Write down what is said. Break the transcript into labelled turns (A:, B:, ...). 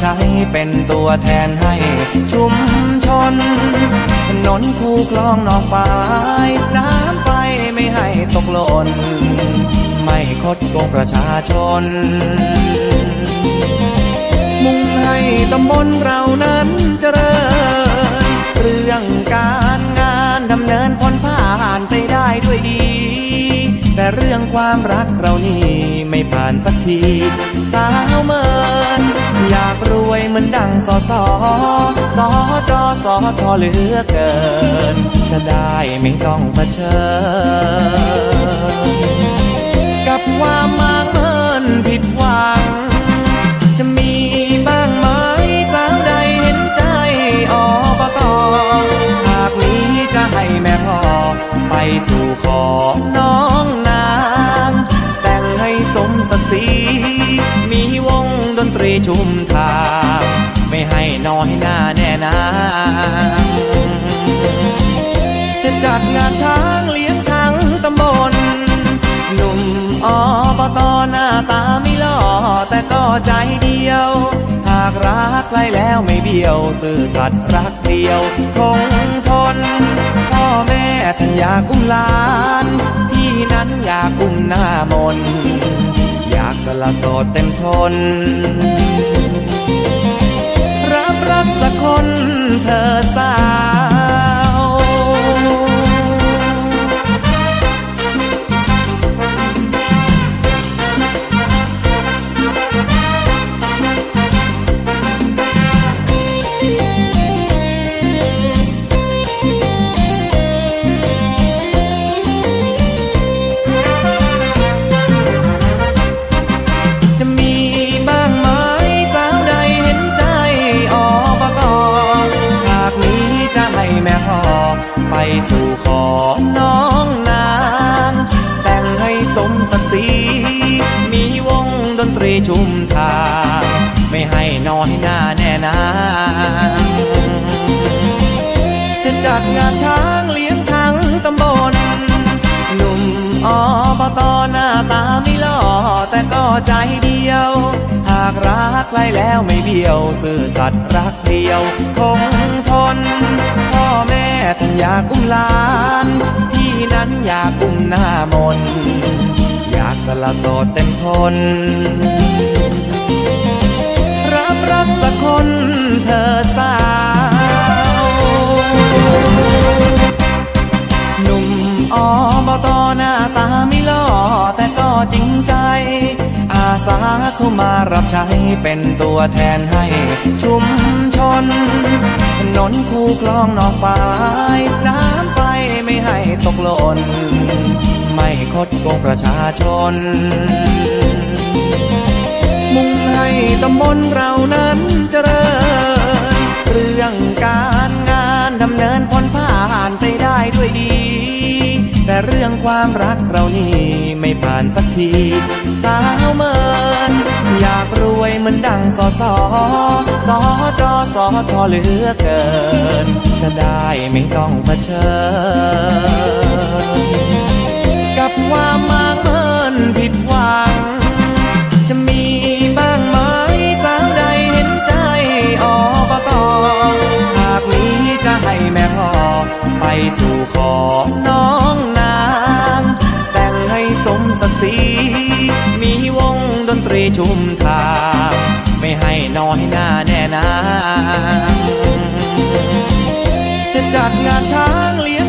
A: ใช้เป็นตัวแทนให้ชุมชนถนนคูคลองนองฝายน้ำไปไม่ให้ตกหล่นไม่คดโกงประชาชน มุ่งให้ตำบลเรานั้นเจริญ เรื่องการงานดำเนินพ้นผ่านไปได้ด้วยดี แต่เรื่องความรักเรานี่ไม่ผ่านสักที สาวเมิน อยากรวยเหมือนดังสอสอสอจอสอทอเหลือเกิน จะได้ไม่ต้องเผชิญ กับความมากเมินผิดหวัง จะมีบ้างไหมสาวใดเห็นใจอบตหากมีจะให้แม่พ่อ ไปสู่ขอน้องนางแต่งให้สมศักดิ์ศรี รีชุมทาง ไม่ให้น้อยหน้าแน่นาจะจัดงานช้างเลี้ยงทั้งตำบล หนุ่มอบตหน้าตาไม่หล่อแต่ก็ใจเดียว หากรักใครแล้วไม่เบี้ยว ซื่อสัตย์รักเดียวคงทน พ่อแม่ท่านอยากอุ้มหลาน พี่นั้นอยากอุ้มหน้ามน สละโสดเต็มทน รับรักสักคนเธอ สู่ขอน้องนางแต่งให้สมศักดิ์ศรีมีวงดนตรีชุมทาง ไม่ให้น้อยหน้าแน่นางจะจัดงานช้างเลี้ยงทั้งตำบลหนุ่มอบตหน้าตาไม่หล่อแต่ก็ใจเดียว หากรักใครแล้วไม่เบี้ยว ซื่อสัตย์รักเดียวคง อยากอุ้มหลาน พี่นั้นอยากอุ้มหน้ามน อยากสละโสดเต็มทนรับรักสักคนเธอสาวหนุ่มอบตหน้าตาไม่หล่อแต่ก็จริงใจ อาสาเข้ามารับใช้เป็นตัวแทนให้ชุมชนถนนคูคลองนองฝา ตกหล่นไม่คดโกงประชาชน มุ่งให้ตำบลเรานั้นเจริญ เรื่องการงานดำเนินพ้นผ่านไปได้ด้วยดี แต่เรื่องความรักเรานี่ไม่ผ่านสักที สาวเมินอยากรวยเหมือนดังสอสอสอจอสอทอเหลือเกิน จะได้ไม่ต้องเผชิญ สู่ขอน้องนาง แต่งให้สมศักดิ์ศรีมีวงดนตรีชุมทาง ไม่ให้น้อยหน้าแน่นางจะจัดงานช้างเลี้ยง